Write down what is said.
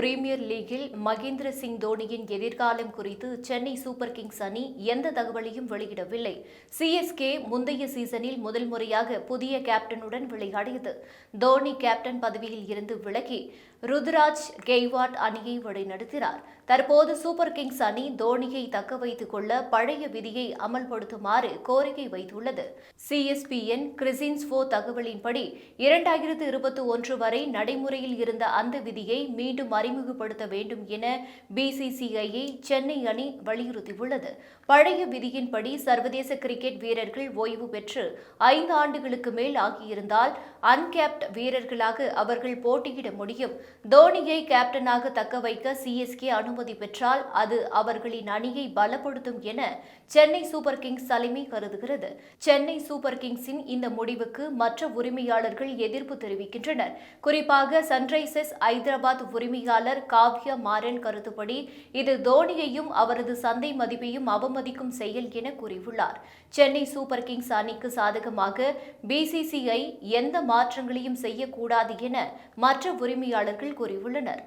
Premier லீகில் மகேந்திர சிங் தோனியின் எதிர்காலம் குறித்து சென்னை சூப்பர் கிங்ஸ் அணி எந்த தகவலையும் வெளியிடவில்லை. சிஎஸ்கே முந்தைய சீசனில் முதல் முறையாக புதிய கேப்டனுடன் விளையாடியது. தோனி கேப்டன் பதவியில் இருந்து விலகி ருத்ராஜ் கெய்வாட் அணியை வழிநடத்தினார். தற்போது சூப்பர் கிங்ஸ் அணி தோனியை தக்க வைத்துக் கொள்ள பழைய விதியை அமல்படுத்துமாறு கோரிக்கை வைத்துள்ளது. சிஎஸ்பிஎன் கிறிசின்ஸ்போ தகவலின்படி இரண்டாயிரத்து இருபத்தி ஒன்று வரை நடைமுறையில் இருந்த அந்த விதியை மீண்டும் அறி அறிமுகப்படுத்த வேண்டும் என பிசிசிஐயை சென்னை அணி வலியுறுத்தியுள்ளது. பழைய விதியின்படி சர்வதேச கிரிக்கெட் வீரர்கள் ஓய்வு பெற்று ஐந்து ஆண்டுகளுக்கு மேல் ஆகியிருந்தால் அன்கேப்ட் வீரர்களாக அவர்கள் போட்டியிட முடியும். தோனியை கேப்டனாக தக்க வைக்க சிஎஸ்கே அனுமதி பெற்றால் அது அவர்களின் அணியை பலப்படுத்தும் என சென்னை சூப்பர் கிங்ஸ் தலைமை கருதுகிறது. சென்னை சூப்பர் கிங்ஸின் இந்த முடிவுக்கு மற்ற உரிமையாளர்கள் எதிர்ப்பு தெரிவிக்கின்றனர். குறிப்பாக சன்ரைசர்ஸ் ஐதராபாத் உரிமையாளர் காவ்யா மாறன் கருத்துப்படி இது தோனியையும் அவரது சந்தை மதிப்பையும் அவமதிக்கும் செயல் என கூறியுள்ளார். சென்னை சூப்பர் கிங்ஸ் அணிக்கு சாதகமாக பிசிசிஐ எந்த மாற்றங்களையும் செய்யக்கூடாது என மற்ற உரிமையாளர்கள் கூறியுள்ளனர்.